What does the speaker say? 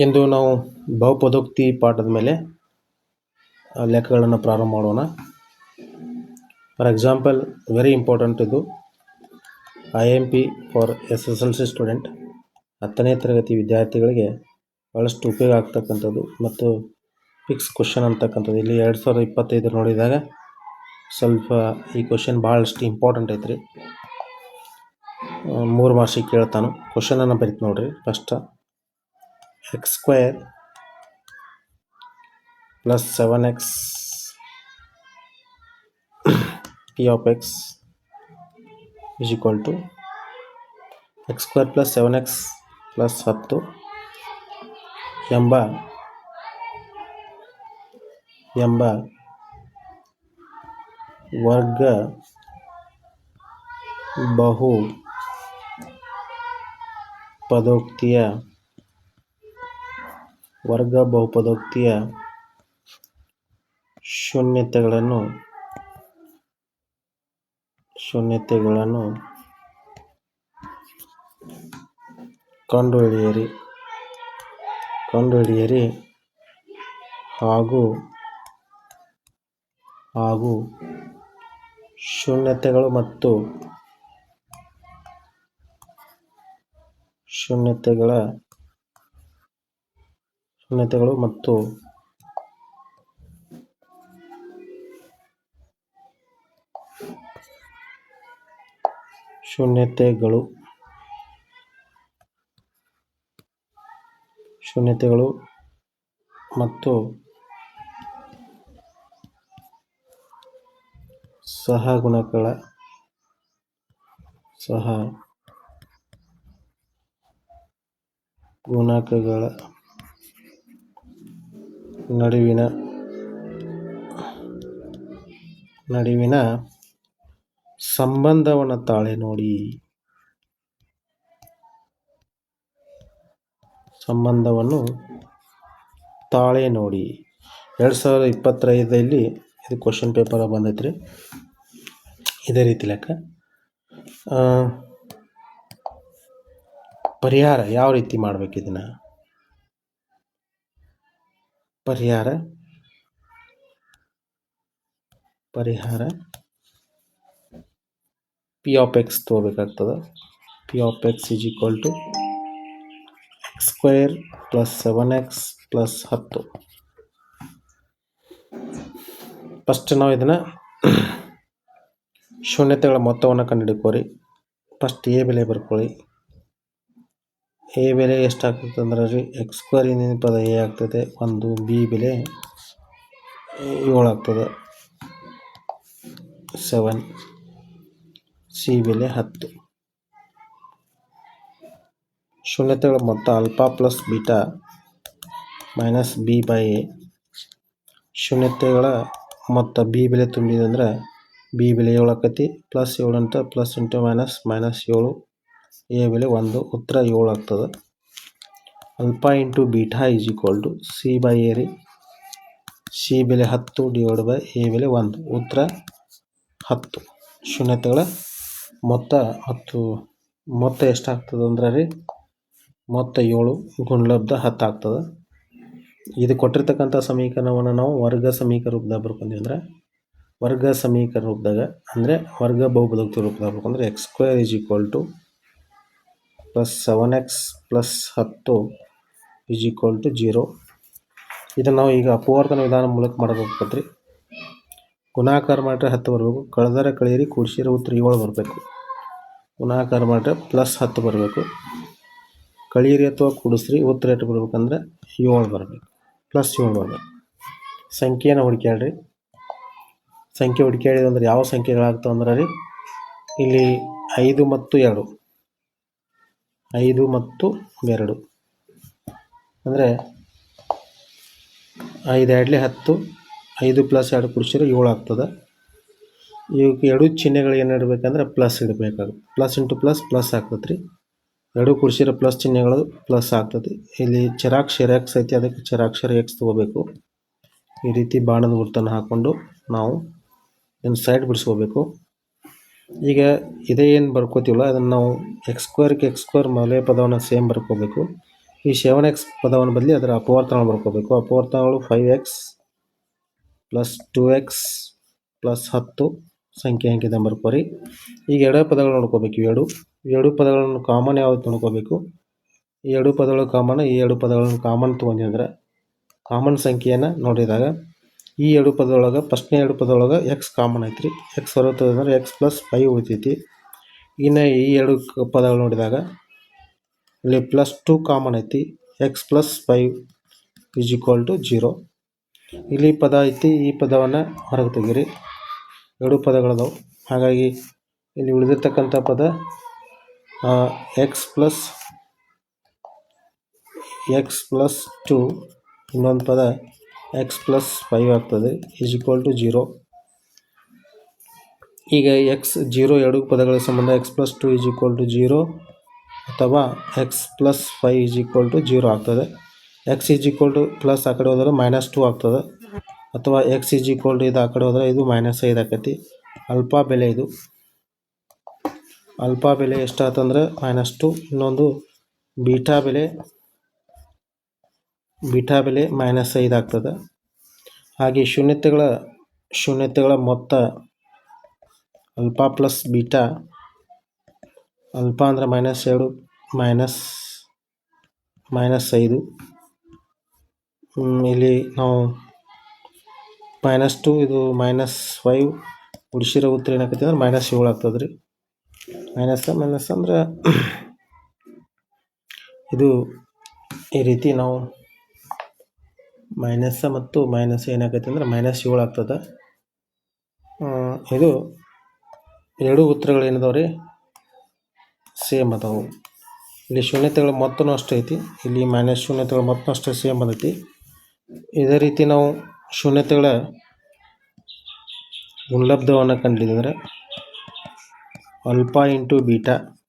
ಇಂದು ನಾವು ಬಹುಪದೋಕ್ತಿ ಪಾಠದ ಮೇಲೆ ಲೆಕ್ಕಗಳನ್ನು ಪ್ರಾರಂಭ ಮಾಡೋಣ. ಫಾರ್ ಎಕ್ಸಾಂಪಲ್ ವೆರಿ ಇಂಪಾರ್ಟೆಂಟ್ ಇದು. I M P for S S L C student ಹತ್ತನೇ ತರಗತಿ ವಿದ್ಯಾರ್ಥಿಗಳಿಗೆ ಭಾಳಷ್ಟು ಉಪಯೋಗ ಆಗ್ತಕ್ಕಂಥದ್ದು ಮತ್ತು ಫಿಕ್ಸ್ ಕ್ವಶನ್ ಅಂತಕ್ಕಂಥದ್ದು. ಇಲ್ಲಿ ಎರಡು ಸಾವಿರದ ಇಪ್ಪತ್ತೈದು ನೋಡಿದಾಗ ಸ್ವಲ್ಪ ಈ ಕ್ವಶನ್ ಭಾಳಷ್ಟು ಇಂಪಾರ್ಟೆಂಟ್ ಐತ್ರಿ. ಮೂರು ಮಾರ್ಕ್ಸಿಗೆ ಕೇಳ್ತಾನೆ. ಕ್ವಶನನ್ನು ಬರೀತು ನೋಡ್ರಿ first X square plus seven X P of X is equal to X square plus seven X plus ಹತ್ತು ಎಂಬ ಎಂಬ ವರ್ಗ ಬಹು ಪದೋಕ್ತಿಯ ವರ್ಗ ಬಹುಪದೋಕ್ತಿಯ ಶೂನ್ಯತೆಗಳನ್ನು ಶೂನ್ಯತೆಗಳನ್ನು ಕಂಡುಹಿಡಿಯಿರಿ. ಕಂಡುಹಿಡಿಯಿರಿ ಹಾಗೂ ಹಾಗೂ ಶೂನ್ಯತೆಗಳು ಮತ್ತು ಶೂನ್ಯತೆಗಳ ಶೂನ್ಯತೆಗಳು ಮತ್ತು ಶೂನ್ಯತೆಗಳು. ಶೂನ್ಯತೆಗಳು ಮತ್ತು ಸಹಗುಣಕಗಳ ಸಹ ಗುಣಕಗಳ ನಡುವಿನ ನಡುವಿನ ಸಂಬಂಧವನ್ನು ತಾಳೆ ನೋಡಿ. ಸಂಬಂಧವನ್ನು ತಾಳೆ ನೋಡಿ. ಎರಡು ಸಾವಿರದ ಇಪ್ಪತ್ತೈದರಲ್ಲಿ ಇದು ಕ್ವಶನ್ ಪೇಪರ್ ಬಂದೈತೆ ರೀ ಇದೇ ರೀತಿ ಲೆಕ್ಕ. ಪರಿಹಾರ ಯಾವ ರೀತಿ ಮಾಡ್ಬೇಕು ಇದನ್ನು? ಪರಿಹಾರ? ಪರಿಹಾರ? P of X ತೊಗೋಬೇಕಾಗ್ತದೆ. P of X is equal to square plus seven X plus ಹತ್ತು. ಫಸ್ಟ್ ನಾವು ಇದನ್ನು ಶೂನ್ಯತೆಗಳ ಮೊತ್ತವನ್ನು ಕಂಡುಹಿಡ್ಕೋರಿ ಫಸ್ಟ್ ಎ ಬೆಲೆ ಬರ್ಕೊಳ್ಳಿ. ಎ ಬೆಲೆ ಎಷ್ಟಾಗ್ತದೆ ಅಂದ್ರೆ ರೀ ಎಕ್ಸ್ ಸ್ಕ್ವೇರ್ ಹಿಂದಿನ ಪದ ಎ ಆಗ್ತದೆ? ಒಂದು ಬಿ ಬೆಲೆ ಏಳಾಗ್ತದೆ ಸೆವೆನ್ ಸಿ ಬೆಲೆ ಹತ್ತು. ಶೂನ್ಯತೆಗಳ ಮೊತ್ತ alpha plus beta minus B by A ಶೂನ್ಯತೆಗಳ ಮೊತ್ತ ಬಿ ಬೆಲೆ ತುಂಬಿದಂದ್ರೆ ಬಿ ಬೆಲೆ ಏಳು ಪ್ಲಸ್ ಏಳು ಅಂತ ಪ್ಲಸ್ ಇಂಟು ಮೈನಸ್ ಮೈನಸ್ ಏಳು. ಎ ಬೆಲೆ ಒಂದು, ಉತ್ತರ ಏಳು ಆಗ್ತದೆ. Alpha into beta is equal to C by A ರೀ. ಸಿ ಬೆಲೆ ಹತ್ತು ಡಿವೈಡ್ ಬೈ ಎ ಬೆಲೆ ಒಂದು, ಉತ್ತರ ಹತ್ತು. ಶೂನ್ಯತೆಗಳ ಮೊತ್ತ ಹತ್ತು, ಮೊತ್ತ ಎಷ್ಟಾಗ್ತದೆ ಅಂದ್ರೆ ರೀ, ಮೊತ್ತ ಏಳು ಗುಣಲಬ್ಧ ಹತ್ತು ಆಗ್ತದೆ. ಇದು ಕೊಟ್ಟಿರ್ತಕ್ಕಂಥ ಸಮೀಕರಣವನ್ನು ನಾವು ವರ್ಗ ಸಮೀಕರಣ ರೂಪದಾಗ ಬರ್ಕೊಂಡ್ವಿ ಅಂದ್ರೆ, ವರ್ಗ ಸಮೀಕರಣ ರೂಪದಾಗ ಅಂದರೆ ವರ್ಗ ಬಹುಪದೋಕ್ತಿ ರೂಪದಾಗ ಬರ್ಕೊಂಡ್ರೆ X square is equal to plus seven X plus ಹತ್ತು ಈಸ್ ಈಕ್ವಲ್ ಟು ಜೀರೋ ಇದನ್ನು ನಾವು ಈಗ ಅಪವರ್ತನ ವಿಧಾನ ಮೂಲಕ ಮಾಡಬೇಕಾಗ್ತದೆ ಗುಣಾಕಾರ ಮಾಡಿದ್ರೆ ಹತ್ತು ಬರಬೇಕು. ಕಳೆದರೆ ಕಳೆಯಿರಿ ಕೂಡಿಸಿದ್ರೆ ಉತ್ತರ ಏಳು ಬರಬೇಕು. ಗುಣಾಕಾರ ಮಾಡಿದ್ರೆ ಪ್ಲಸ್ ಹತ್ತು ಬರಬೇಕು. ಕಳೀರಿ ಅಥವಾ ಕೂಡಿಸ್ರಿ ಉತ್ತರ ಎಷ್ಟು ಬರ್ಬೇಕಂದ್ರೆ ಏಳು ಬರಬೇಕು. ಪ್ಲಸ್ ಏಳು ಬರಬೇಕು. ಸಂಖ್ಯೆನ ಹುಡುಕ್ಯಾಡ್ರಿ ಸಂಖ್ಯೆ ಹುಡುಕ್ಯಾಡಿದ ಅಂದ್ರೆ ಯಾವ ಸಂಖ್ಯೆಗಳಾಗ್ತವೆ ಅಂದ್ರೆ ರೀ? ಇಲ್ಲಿ ಐದು ಮತ್ತು ಎರಡು. ಐದು ಮತ್ತು ಎರಡು. ಅಂದರೆ ಐದು ಎರಡಲಿ ಹತ್ತು, ಐದು ಪ್ಲಸ್ ಎರಡು ಕುಡಿಸಿದ್ರೆ ಏಳು ಆಗ್ತದೆ. ಇವಕ್ಕೆ ಎರಡು ಚಿಹ್ನೆಗಳು ಏನು ಇಡಬೇಕಂದ್ರೆ ಪ್ಲಸ್ ಇಡಬೇಕಾಗುತ್ತೆ. ಪ್ಲಸ್ ಇಂಟು ಪ್ಲಸ್ ಪ್ಲಸ್ ಆಗ್ತದೆ ರೀ ಎರಡು ಕುಡಿಸಿರೋ ಪ್ಲಸ್ ಚಿಹ್ನೆಗಳು ಪ್ಲಸ್ ಆಗ್ತದೆ. ಇಲ್ಲಿ ಚರಾಕ್ಷರ ಎಕ್ಸ್ ಐತಿ, ಅದಕ್ಕೆ ಚರಾಕ್ಷರ ಎಕ್ಸ್ ತೊಗೋಬೇಕು. ಈ ರೀತಿ ಬಾಣದ ಗುರುತನ್ನು ಹಾಕ್ಕೊಂಡು ನಾವು ಇನ್ನು ಸೈಡ್ ಬಿಡಿಸ್ಕೋಬೇಕು. ಈಗ ಇದೇ ಏನು ಬರ್ಕೋತೀವಲ್ಲ, ಅದನ್ನು ನಾವು ಎಕ್ಸ್ ಸ್ಕ್ವೇರ್ಗೆ ಎಕ್ಸ್ ಸ್ಕ್ವೇರ್ ಮೌಲ್ಯ ಪದವನ್ನು ಸೇಮ್ ಬರ್ಕೋಬೇಕು. ಈ ಸೆವೆನ್ ಎಕ್ಸ್ ಪದವನ್ನು ಬದಲಿ ಅದರ ಅಪವರ್ತನ ಬರ್ಕೋಬೇಕು. ಅಪವರ್ತನಗಳು five X plus two X plus ಹತ್ತು ಸಂಖ್ಯೆ ಅಂಕಿತ ಬರ್ಕೋರಿ. ಈಗ ಎರಡೇ ಪದಗಳು ನೋಡ್ಕೋಬೇಕು, ಎರಡು. ಎರಡು ಪದಗಳನ್ನು ಕಾಮನ್ ಯಾವ್ದು ನೋಡ್ಕೋಬೇಕು ಈ ಎರಡು ಪದಗಳು ಕಾಮನ್ ಈ ಎರಡು ಪದಗಳನ್ನು ಕಾಮನ್ ತೊಗೊಂಡಿದ್ರೆ ಕಾಮನ್ ಸಂಖ್ಯೆಯನ್ನು ನೋಡಿದಾಗ ಈ ಎರಡು ಪದದೊಳಗೆ, ಫಸ್ಟ್ನೇ ಎರಡು ಪದದೊಳಗೆ ಎಕ್ಸ್ ಕಾಮನ್ ಐತ್ರಿ. ಎಕ್ಸ್ ಹೊರತದ ಅಂದ್ರೆ ಎಕ್ಸ್ ಪ್ಲಸ್ ಫೈವ್ ಉಳಿತೈತಿ. ಇನ್ನು ಈ ಎರಡು ಪದಗಳು ನೋಡಿದಾಗ, ಇಲ್ಲಿ ಪ್ಲಸ್ ಟು ಕಾಮನ್ ಐತಿ. X plus five is equal to zero ಇಲ್ಲಿ ಪದ ಐತಿ, ಈ ಪದವನ್ನು ಹೊರಗೆ ತೆಗೀರಿ. ಎರಡು ಪದಗಳದಾವು. ಹಾಗಾಗಿ ಇಲ್ಲಿ ಉಳಿದಿರ್ತಕ್ಕಂಥ ಪದ X plus X plus two ಇನ್ನೊಂದು ಪದ ಎಕ್ಸ್ ಪ್ಲಸ್ ಫೈವ್ ಆಗ್ತದೆ ಈಸ್ ಈಕ್ವಲ್ ಟು ಜೀರೋ ಈಗ ಎಕ್ಸ್ ಜೀರೋ ಎರಡು ಪದಗಳ ಸಂಬಂಧ X plus two is equal to zero ಅಥವಾ X plus five is equal to zero ಆಗ್ತದೆ. X is equal to plus ಆ ಕಡೆ ಹೋದರೆ ಮೈನಸ್ ಟು ಆಗ್ತದೆ. ಅಥವಾ ಎಕ್ಸ್ ಈಸ್ ಈಕ್ವಲ್ ಟು ಇದು ಆ ಕಡೆ ಹೋದರೆ ಇದು ಮೈನಸ್ ಐದು ಆಕೈತಿ. ಅಲ್ಪ ಬೆಲೆ ಇದು. ಅಲ್ಪ ಬೆಲೆ ಎಷ್ಟಾತಂದ್ರೆ ಮೈನಸ್ ಟು ಇನ್ನೊಂದು ಬೀಟಾ ಬೆಲೆ ಬೀಟಾ ಬೆಲೆ ಮೈನಸ್ ಐದು ಆಗ್ತದೆ. ಹಾಗೆ ಶೂನ್ಯತೆಗಳ ಶೂನ್ಯತೆಗಳ ಮೊತ್ತ ಅಲ್ಪಾ ಪ್ಲಸ್ ಬೀಟಾ ಅಲ್ಫಾ ಅಂದರೆ ಮೈನಸ್ ಎರಡು ಮೈನಸ್ ಮೈನಸ್ ಐದು. ಇಲ್ಲಿ ನಾವು ಮೈನಸ್ ಟು ಇದು ಮೈನಸ್ ಫೈವ್ ಉಳಿಸಿರೋ ಉತ್ತರ ಏನಾಗತ್ತೆ ಅಂದ್ರೆ ಮೈನಸ್ ಏಳು ಆಗ್ತದೆ ರೀ ಮೈನಸ್ ಮೈನಸ್ ಅಂದ್ರೆ ಇದು ಈ ರೀತಿ ನಾವು ಮೈನಸ್ ಮತ್ತು ಮೈನಸ್ ಏನಾಗೈತೆ ಅಂದ್ರೆ ಮೈನಸ್ ಏಳು ಆಗ್ತದೆ. ಇದು ಎರಡು ಉತ್ತರಗಳು ಏನಿದಾವೆ ರೀ? ಸೇಮ್ ಅದಾವೆ. ಇಲ್ಲಿ ಶೂನ್ಯತೆಗಳ ಮೊತ್ತನೂ ಅಷ್ಟು ಐತಿ. ಇಲ್ಲಿ ಮೈನಸ್ ಶೂನ್ಯತೆಗಳ ಮೊತ್ತ ಅಷ್ಟೇ ಸೇಮ್ ಅದೈತಿ. ಇದೇ ರೀತಿ ನಾವು ಶೂನ್ಯತೆಗಳ ಗುಣಲಬ್ಧವನ್ನು ಕಂಡಿದ್ದಂದರೆ ಅಲ್ಪ ಇಂಟು ಬೀಟಾ